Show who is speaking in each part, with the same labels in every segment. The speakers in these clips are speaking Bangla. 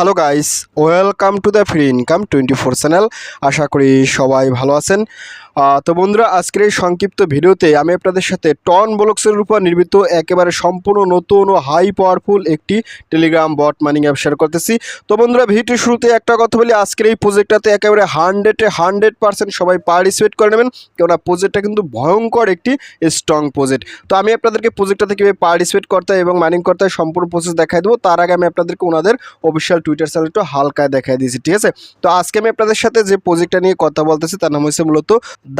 Speaker 1: Hello guys, welcome to the free income twenty four channel. আশা করি সবাই ভালো আছেন। তো বন্ধুরা, আজকের এই সংক্ষিপ্ত ভিডিওতে আমি আপনাদের সাথে টন ব্লকসের উপর নির্মিত একেবারে সম্পূর্ণ নতুন ও হাই পাওয়ারফুল একটি telegram bot mining app share করতেছি। তো বন্ধুরা, ভিডিওটির শুরুতে একটা কথা বলি, আজকের এই প্রজেক্টটাতে একেবারে হান্ড্রেডে হান্ড্রেড পার্সেন্ট সবাই পার্টিসিপেট করে নেবেন, কেননা প্রজেক্টটা কিন্তু ভয়ঙ্কর একটি স্ট্রং প্রজেক্ট তো আমি আপনাদেরকে প্রজেক্টটাতে কীভাবে পার্টিসিপেট করতে এবং মাইনিং করতে সম্পূর্ণ প্রসেস দেখাই দেবো। তার আগে আমি আপনাদেরকে ওনাদের অফিসিয়াল টুইটার চ্যানেল একটু হালকায় দেখাই দিয়েছি, ঠিক আছে? তো আজকে আমি আপনাদের সাথে যে প্রজেক্টটা নিয়ে কথা বলতেছি, তার নাম হচ্ছে মূলত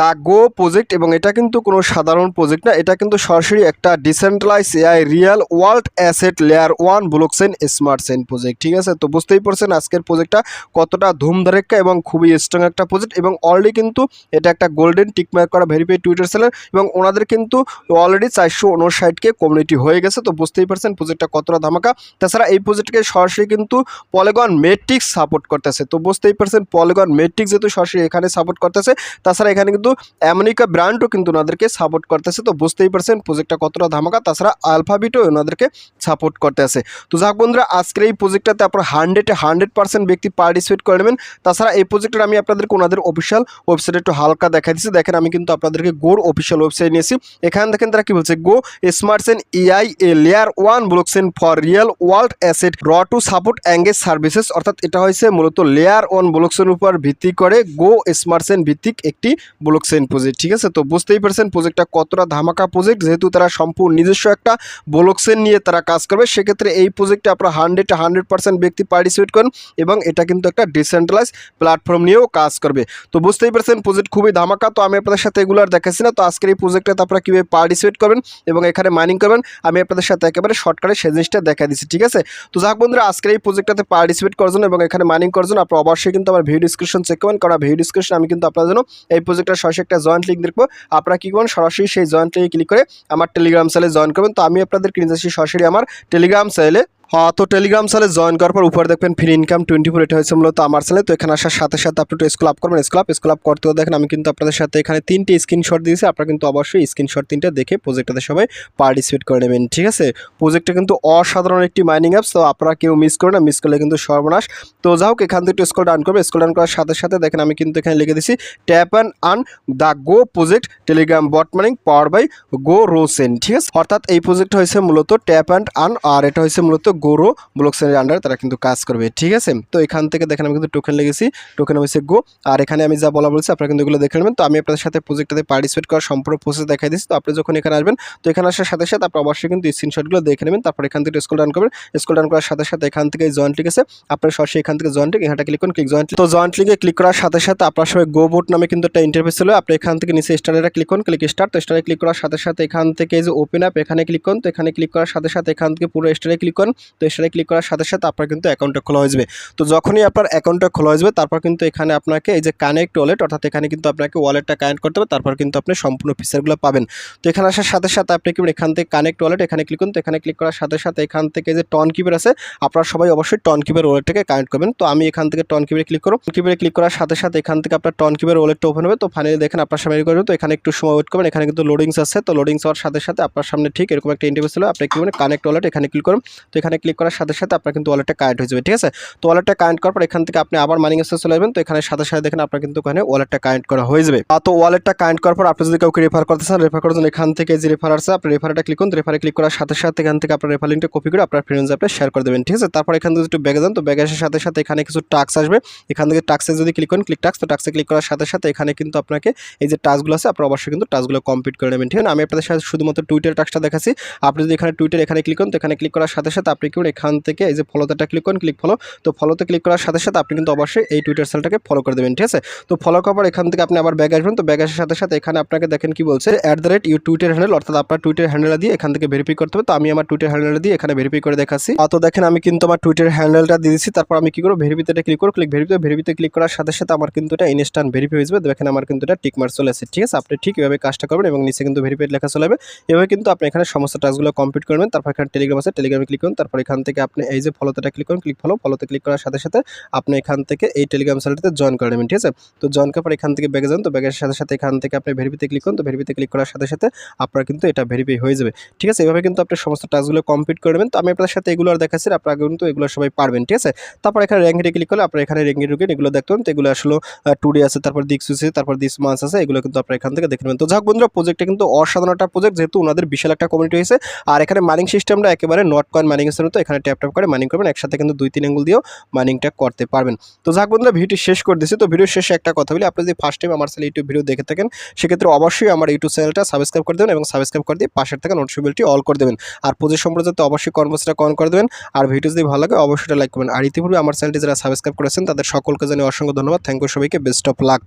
Speaker 1: দ্য গো প্রজেক্ট এবং এটা কিন্তু কোনো সাধারণ প্রজেক্ট না, এটা কিন্তু সরাসরি একটা decentralize AI real world asset layer one blockchain smart chain project ঠিক আছে? তো বুঝতেই পারছেন আজকের প্রজেক্টটা কতটা ধুমধারেক্কা এবং খুবই স্ট্রং একটা প্রজেক্ট এবং অলরেডি কিন্তু এটা একটা গোল্ডেন টিকমার্ক করা ভেরিফাই টুইটার চ্যানেল এবং ওনাদের কিন্তু অলরেডি চারশো উনষাটকে কমিউনিটি হয়ে গেছে, তো বুঝতেই পারছেন প্রজেক্টটা কতটা ধামাকা। তাছাড়া এই প্রজেক্টকে সরাসরি কিন্তু পলিগন মেট্রিক্স সাপোর্ট করতেছে। তো বুঝতেই পারছেন পলিগন মেট্রিক্স যেহেতু সরাসরি এখানে সাপোর্ট করতেছে, তাছাড়া এখানে কিন্তু আমেরিকা ব্র্যান্ডও কিন্তু ওনাদেরকে সাপোর্ট করতেছে। তো বুঝতেই পারছেন প্রজেক্টটা কতটা ধামাকা, তাছাড়া আলফাবিটও ওনাদেরকে সাপোর্ট করতে আছে তো যাক বন্ধুরা, আজকের এই প্রজেক্টটাতে আপনার হান্ড্রেডে হান্ড্রেড পার্সেন্ট ব্যক্তি পার্টিসিপেট করে নেবেন। তাছাড়া এই প্রজেক্টের আমি আপনাদেরকে ওনাদের অফিসিয়াল ওয়েবসাইট একটু হালকা দেখা দিচ্ছি। দেখেন, আমি কিন্তু আপনাদেরকে গোর অফিসিয়াল ওয়েবসাইট নিয়েছি। এখানে দেখেন তারা কি বলছে go smart chain AI a layer one blockchain for real world asset র টু সাপোর্ট অ্যাঙ্গেজ সার্ভিসেস অর্থাৎ এটা হয়েছে মূলত লেয়ার ওয়ান ব্লকসেন উপর ভিত্তি করে গো স্মার্টসেন ভিত্তিক একটি ব্লকসেন প্রজেক্ট ঠিক আছে? তো বুঝতেই পারছেন প্রজেক্টটা কতটা ধামাকা প্রজেক্ট যেহেতু তারা সম্পূর্ণ নিজস্ব একটা ব্লকসেন নিয়ে তারা কাজ করবে, সেক্ষেত্রে এই প্রজেক্টে আপনারা হান্ড্রেড হান্ড্রেড পার্সেন্ট ব্যক্তি পার্টিসিপেট করেন এবং এটা কিন্তু একটা ডিসেন্ট্রালাইজ প্ল্যাটফর্ম নিয়েও কাজ করবে। তো বুঝতেই পারছেন প্রজেক্ট খুবই ধামাকা, তো আমি আপনাদের সাথে এগুলো আর দেখাচ্ছি না, তো আজকের এই প্রজেক্টটাতে আপনারা কীভাবে পার্টিসিপেট করবেন এবং এখানে মাইনিং করবেন, আমি আপনাদের সাথে একেবারে শর্টকাটে সেই জিনিসটা দেখা দিচ্ছি, ঠিক আছে? তো যাক বন্ধুরা, আজকের এই প্রজেক্টটাতে পার্টিসিপেট করার জন্য এবং এখানে মাইনিং করার জন্য, আপনারা অবশ্যই কিন্তু আমার ভিডিও ডিসক্রিপশন চেক করবেন। কারণ ভিডিও ডিসক্রিপশন আমি কিন্তু আপনার জন্য এই প্রজেক্টের সরাসরি একটা জয়েন্ট লিঙ্ক দেখব। আপনারা কি করবেন? সরাসরি সেই জয়েন্ট লিঙ্কে ক্লিক করে আমার টেলিগ্রাম চ্যানেলে জয়েন করবেন। তো আমি আপনাদের কিনে যাচ্ছি সরাসরি আমার টেলিগ্রাম চ্যানেলে তো টেলিগ্রাম চ্যানেলে জয়েন করার পর উপরে দেখবেন ফ্রি ইনকাম টোয়েন্টি ফোর এটা হয়েছে মূলত আমার চ্যানেলে তো এখানে আসার সাথে সাথে আপনি একটু স্কুল আপ করবেন। স্কুল আপ স্কুল আপ করতেও দেখেন আমি কিন্তু আপনাদের সাথে এখানে তিনটে স্ক্রিনশট দিয়েছি। আপনারা কিন্তু অবশ্যই স্ক্রিনশট তিনটা দেখে প্রজেক্টটাতে সবাই পার্টিসিপেট করে নেবেন, ঠিক আছে? প্রজেক্টটা কিন্তু অসাধারণ একটি মাইনিং অ্যাপস তো আপনারা কেউ মিস করে না মিস করলে কিন্তু সর্বনাশ। তো যাই হোক, এখান থেকে একটু স্কুল ডাউন করবে স্কুল ডাউন করার সাথে সাথে দেখেন আমি কিন্তু এখানে লিখে দিছি tap and earn the go project telegram bot mining power by go Rosen ঠিক আছে? অর্থাৎ এই প্রজেক্ট হয়েছে মূলত ট্যাপ অ্যান্ড আন আর এটা হয়েছে মূলত গোরো ব্লকসেনের আন্ডারে তারা কিন্তু কাজ করবে, ঠিক আছে? তো এখান থেকে দেখেন আমি কিন্তু টোকেন লেগেছি টোকেন হয়েছে গো। আর এখানে আমি যা বলা বলছি, আপনারা কিন্তু এগুলো দেখে নেবেন। তো আমি আপনাদের সাথে প্রজেক্টটাতে পার্টিসিপেট করার সম্পূর্ণ প্রসেস দেখাই দিচ্ছি তো আপনি যখন এখানে আসবেন, তো এখানে আসার সাথে সাথে আপনি অবশ্যই কিন্তু স্ক্রিনশটগুলো দেখে নেবেন। তারপর এখান থেকে স্কুল ডাউন করবেন। স্কুল ডাউন করার সাথে সাথে এখান থেকে জয়েন্ট লিখ আছে? আপনার সরাসরি এখান থেকে জয়েন্ট লিঙ্ক এখানটা ক্লিক করুন ক্লিক জয়েন্ট তো জয়েন্ট লিঙ্কে ক্লিক করার সাথে সাথে আপনার সবাই গো বোট নামে কিন্তু একটা ইন্টারফেস ছিল আপনি এখান থেকে নিচে স্টারে ক্লিক করুন ক্লিক স্টার তো স্টারে ক্লিক করার সাথে সাথে এখান থেকে যে ওপেন আপ এখানে ক্লিক করুন। তো এখানে ক্লিক করার সাথে সাথে এখান থেকে পুরো স্টারে ক্লিক করুন। তো স্টারে ক্লিক করার সাথে সাথে আপনার কিন্তু অ্যাকাউন্টটা খোলা হয়ে যাবে। তো যখনই আপনার অ্যাকাউন্টটা খোলা হয়ে যাবে, তারপর কিন্তু এখানে আপনাকে এই যে কানেক্ট ওয়ালেট অর্থাৎ এখানে কিন্তু আপনাকে ওয়ালেটটা কানেক্ট করতে হবে, তারপর কিন্তু আপনি সম্পূর্ণ ফিচারগুলো পাবেন। তো এখানে আসার সাথে সাথে আপনি কি এখান থেকে কানেক্ট ওয়ালেট এখানে ক্লিক করুন, তো এখানে ক্লিক করার সাথে সাথে এখান থেকে যে টন কিপার আছে, আপনারা সবাই অবশ্যই টন কিপার ওয়ালেটটাকে কানেক্ট করবেন। তো আমি এখান থেকে টন কিপারে ক্লিক করব। কিপারে ক্লিক করার সাথে সাথে এখান থেকে আপনার টন কিপার ওয়ালেটটা ওপেন হবে। তো ফাইনালি দেখেন আপনার সামনে করবেন তো এখানে একটু সময় ওয়েট করবেন। এখানে কিন্তু লোডিংস আছে। তো লোডিংস হওয়ার সাথে সাথে আপনার সামনে ঠিক এরকম একটা ইন্টারভিউ ছিল। আপনি কি কানেক্ট ওয়ালেট এখানে ক্লিক করুন। তো এখানে ক্লিক করার সাথে সাথে আপনার কিন্তু ওয়ালেটটা কানেক্ট হয়ে যাবে, ঠিক আছে? তো ওয়ালেটটা কানেক্ট করার পর এখান থেকে আপনি আবার মানিং এসে চলে যাবেন তো এখানে সাথে সাথে দেখেন আপনার কিন্তু ওখানে ওয়ালেটটা কানেক্ট করা হয়ে যাবে। তো ওয়ালেটটা কানেক্ট করার পর আপনি যদি কাউকে রেফার করতে চান রেফার করার জন্য এখান থেকে যে রেফার আছে, আপনি রেফারটা ক্লিক করুন রেফারে ক্লিক করার সাথে সাথে এখান থেকে আপনার রেফার লিঙ্কটা কপি করে আপনার ফ্রেন্ডস আপনি শেয়ার করে দেবেন, ঠিক আছে? তারপর এখান থেকে একটু ব্যাগে যান, তো ব্যাগে আসার সাথে সাথে এখানে কিছু টাক্স আসবে। এখান থেকে টাক্সে যদি ক্লিক করেন ক্লিক টাক্স তো টাক্সে ক্লিক করার সাথে সাথে এখানে কিন্তু আপনাকে এই যে টাস্কগুলো আছে, আপনার অবশ্যই কিন্তু টাস্কগুলো কমপ্লিট করে নেবেন, ঠিক আছে? আমি আপনাদের সাথে শুধুমাত্র টুইটার টাক্সটা দেখাচ্ছি। আপনি যদি এখানে টুইটার এখানে ক্লিক করেন, তো এখানে ক্লিক করার সাথে সাথে আপনি কি করুন এখান থেকে এই যে ফলোতে ক্লিক করুন ক্লিক ফলো তো ফলোতে ক্লিক করার সাথে সাথে আপনি কিন্তু অবশ্যই এই টুইটার সেলটাকে ফলো করে দেবেন, ঠিক আছে? তো ফলো করার এখান থেকে আপনি আবার ব্যাগ আসবেন। তো ব্যাগ আসার সাথে সাথে এখানে আপনাকে দেখেন কি বলছে at the rate you Twitter handle অর্থাৎ আপনার টুইটার হ্যান্ডেল দিয়ে এখান থেকে ভেরিফাই করতে হবে। তো আমি আমার টুইটার হ্যান্ডেল দিয়ে এখানে ভেরিফাই করে দেখাচ্ছি। তো দেখেন আমি কিন্তু আমার টুইটার হ্যান্ডেলটা দিয়ে তারপর আমি কি করব? ভেরিফিতে ক্লিক করব। ক্লিক ভেরিফিতে ভেরিফিতে ক্লিক করার সাথে সাথে আমার কিন্তু এটা ইনস্ট্যান্ট ভেরিফাই হয়ে যাবে। দেখেন আমার কিন্তু এটা টিক মার্ক চলে আসছে, ঠিক আছে? আপনি ঠিক এভাবে কাজটা করবেন এবং নিচে কিন্তু ভেরিফাইড লেখা চলে যাবে এভাবে কিন্তু আপনি এখানে সমস্ত টাস্কগুলো কমপ্লিট করবেন। তারপর এখানে টেলিগ্রাম আছে টেলিগ্রামে ক্লিক করুন। তারপর এখান থেকে আপনি এই যে ফলোতেটা ক্লিক করুন ক্লিক ফলো ফলোতে ক্লিক করার সাথে সাথে আপনি এখান থেকে এই টেলিগ্রাম চ্যানেলটিতে জয়েন করে নেবেন, ঠিক আছে? তো জয়েন করার পর এখান থেকে ব্যাগে যান, তো ব্যাগের সাথে সাথে এখান থেকে আপনি ভেরিফিতে ক্লিক করুন, তো ভেরিফিতে ক্লিক করার সাথে সাথে আপনার কিন্তু এটা ভেরিফাই হয়ে যাবে, ঠিক আছে? এভাবে কিন্তু আপনি সমস্ত টাস্কগুলো কমপ্লিট করে নেবেন। তো আমি আপনার সাথে এগুলো আর দেখাচ্ছি আপনারা কিন্তু এগুলো সবাই পারবেন, ঠিক আছে? তারপর এখানে র্যাঙ্কিটে ক্লিক করলে আপনার এখানে র্যাঙ্কিট ঢুকেন এগুলো দেখতে পাবেন তো এগুলো আসলে টুডে আছে, তারপর দিকসুস আছে, তারপর দিস মাস আছে, এগুলো কিন্তু আপনারা এখান থেকে দেখে নেবেন। তো যাক বন্ধুরা প্রজেক্টটা কিন্তু অসাধারণ একটা প্রজেক্ট যেহেতু ওনাদের বিশাল একটা কমিউনিটি হয়েছে, আর এখানে মাইনিং সিস্টেমটা একেবারে নট কয়েন মাইনিং এর মতো এখানে ট্যাপ ট্যাপ করে মাইনিং করবেন, একসাথে কিন্তু দুই, তিন অ্যাঙ্গুল দিয়েও মাইনিংটা করতে পারবেন। তো যাক বন্ধুরা, ভিডিওটি শেষ করে দিচ্ছি তো ভিডিও শেষে একটা কথা বলি, আপনি যদি ফার্স্ট টাইম আমার চ্যানেল ইউটিউব ভিডিও দেখে থাকেন, সেক্ষেত্রে অবশ্যই আমার ইউটিউব চ্যানেলটা সাবস্ক্রাইব করে দেবেন এবং সাবস্ক্রাইব করে দিয়ে পাশের থাকা নোটিফিকেশনটি অল করে দেবেন। আর প্রজেক্ট সম্পর্কে অবশ্যই কর্মসূচিটা কন করে দেবেন। আর ভিডিও যদি ভালো লাগে, অবশ্যই লাইক করবেন। আর ইতিপূর্বে আমার চ্যানেলটি যারা সাবস্ক্রাইব করেছেন, তাদের সকলকে জানিয়ে অসংখ্য ধন্যবাদ। থ্যাংক ইউ সবাইকে বেস্ট অফ লাক